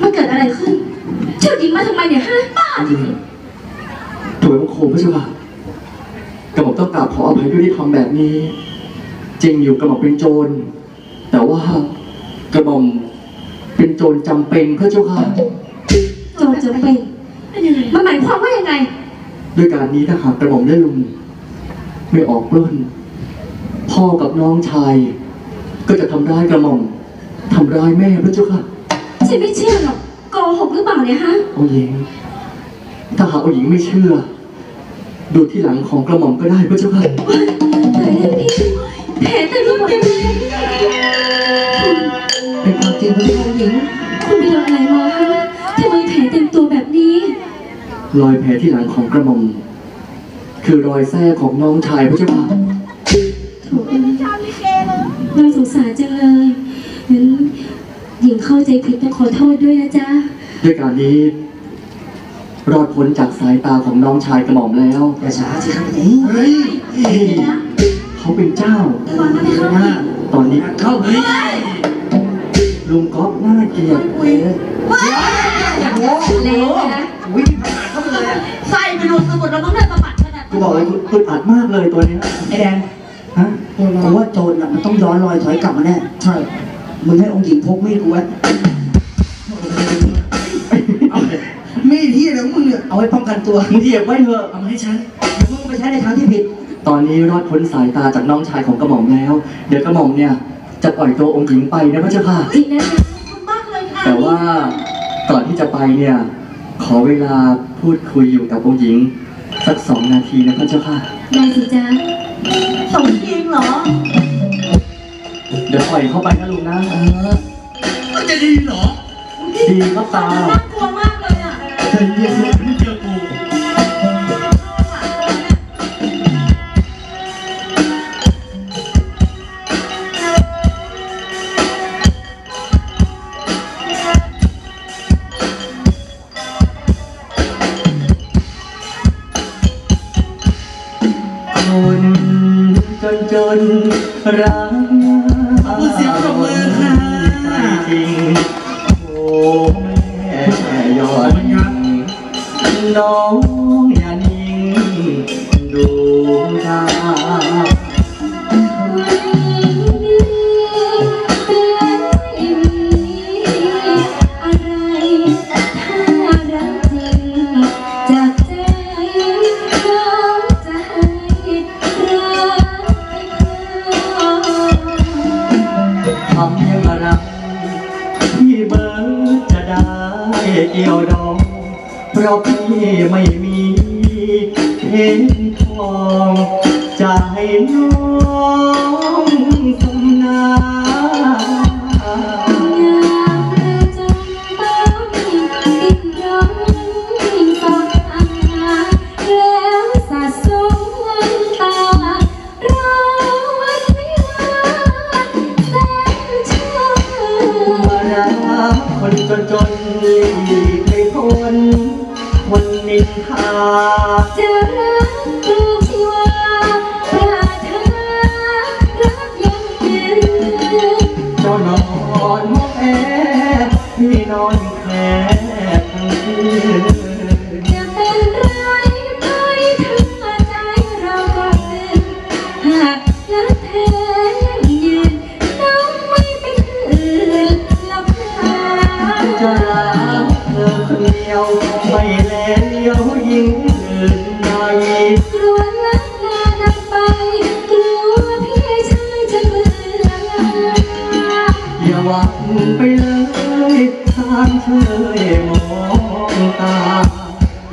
มันเกิดอะไรขึ้น เจ้าหญิงมาทำไมเนี่ยฮะบ้าจริงถวายบังคมพระเจ้าค่ะกระหม่อมต้องกราบขออภัยด้วยที่ทำแบบนี้ จริงอยู่กระหม่อมเป็นโจร แต่ว่ากระหม่อมเป็นโจรจำเป็นพระเจ้าค่ะ โจรจะเป็นมันหมายความว่ายังไง ด้วยการนี้ถ้าหากกระหม่อมได้ลุงไม่ออกปล้น พ่อกับน้องชาย ก็จะทำร้ายกระหม่อมทำร้ายแม่พระเจ้าค่ะ ฉันไม่เชื่อหรอกโกหกหรือเปล่าเนี่ยฮะ องค์หญิง ถ้าหากองค์หญิงไม่เชื่อ ดูที่หลังของกระหม่อมก็ได้พระเจ้าค่ะ ตายแล้วพี่แผลเต็มไปหมดเลยเป็นความจริงพระเจ้าค่ะหญิง คุณไปโดนอะไรมาฮะทำไมแผลเต็มตัวแบบนี้ รอยแผลที่หลังของกระหม่อม คือรอยแส้ของน้องชายพระเจ้าค่ะ งเข้าใจผิดต้องขอโทษด้วยนะจ๊ะ ด้วยการนี้ รอดพ้นจากสายตาของน้องชายกระหม่อมแล้วอย่าช้าสิครับพี่เฮ้ยเขาเป็นเจ้าระวังนะไม่เข้าหน้าตอนนี้เข้าเฮ้ยลุงก๊อฟน่าเกลียดอุ้ยโอ้โหแรงนะวิ่งผ่านเข้าไปเลยอะไส้ไปหลุดสมุดแล้วมั้งเนี่ยสะบัดขนาดกูบอกเลยกูอึดอัดมากเลยตัวเนี้ยไอ้แดงฮะกูว่าโจรน่ะมันต้องย้อนรอยถอยกลับมาแน่ใช่ มึงให้องค์หญิงพกมีดกูไว้เอามีดที่อะไรของมึงเนี่ยเอาไว้ป้องกันตัวมึงเหยียบไว้เถอะเอามาให้ฉันเดี๋ยวมึงไปใช้ในทางที่ผิด ตอนนี้รอดพ้นสายตาจากน้องชายของกระหม่อมแล้ว เดี๋ยวกระหม่อมเนี่ยจะปล่อยตัวองค์หญิงไปนะพระเจ้าค่ะจริงนะขอบคุณมากเลยค่ะแต่ว่าก่อนที่จะไปเนี่ยขอเวลาพูดคุยอยู่กับองค์หญิง สักสองนาทีนะพระเจ้าค่ะ ได้สิจ๊ะสมจริงเหรอ เดี๋ยวปล่อยเข้าไปนะลุงนะ เออ มันจะดีเหรอดีครับตาน่ากลัวมากเลยอะใจเย็นๆไม่เจอกูคนจนจนรัก เกี่ยวดองเพราะพี่ไม่มีเพชรทองจะให้น้อง ไม่พ้นคนนินทาจะรักลูกชีวาปรารถนารักยังยืนเจ้านอนห้องแอร์พี่นอนแคล ทางเธอมองตา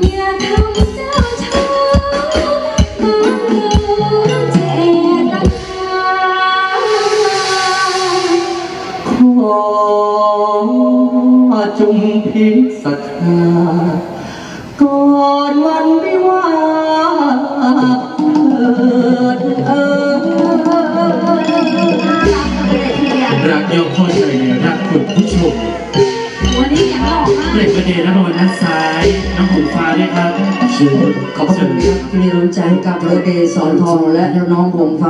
อย่าทำเจ้าชู้มองดูเจตนาขอจงพิสัทธา ปล่งประเด็นนะบนด้านซ้ายน้องหูฟ้าด้วยครับ ขอบคุณครับที่มีน้ำใจกับรถเดย์สอนทองและน้องผม